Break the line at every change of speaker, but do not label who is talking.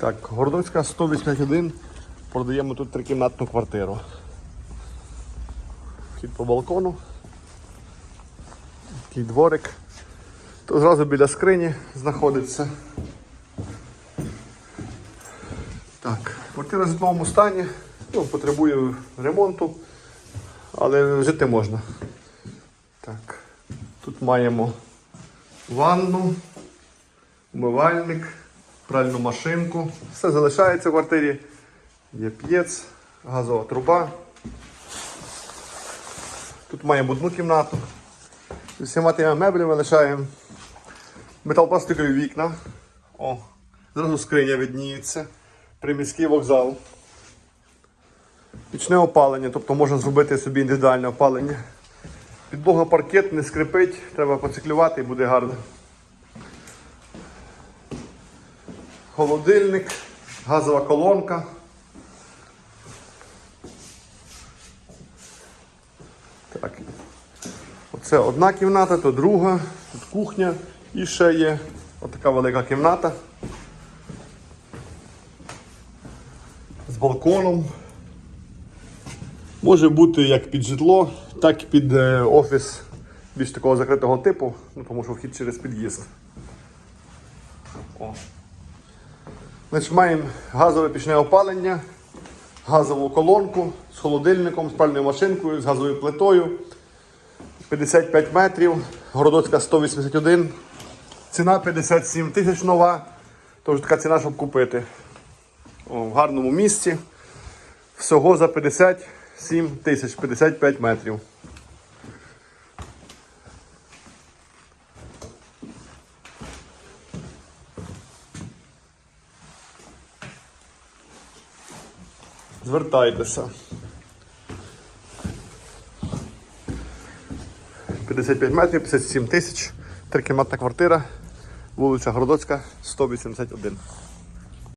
Так, Городоцька 181. Продаємо тут трикімнатну квартиру. Вхід по балкону. Такий дворик. То зразу біля скрині знаходиться. Так, квартира в житловому стані. Ну, потребує ремонту, але жити можна. Так, тут маємо ванну, умивальник, пральну машинку. Все залишається в квартирі. Є п'єц, газова труба. Тут маємо одну кімнату. З Всіма тими меблями лишаємо металопластикові вікна. О, зразу скриня видніється. Приміський вокзал. Пічне опалення, тобто можна зробити собі індивідуальне опалення. Підлога паркет не скрипить, треба поциклювати і буде гарно. Холодильник, газова колонка. Так. Оце одна кімната, то друга, тут кухня і ще є отака велика кімната. З балконом. Може бути як під житло, так і під е, офіс більш такого закритого типу, ну, тому що вхід через під'їзд. О. Значить, маємо газове пічне опалення, газову колонку з холодильником, з пальною машинкою, з газовою плитою. 55 метрів, Городоцька 181. Ціна 57 тисяч нова. Тож така ціна, щоб купити. О, в гарному місці. Всього за 57 тисяч, 55 метрів. Звертайтеся. 55 метрів, 57 тисяч. Трикімнатна квартира, вулиця Городоцька, 181.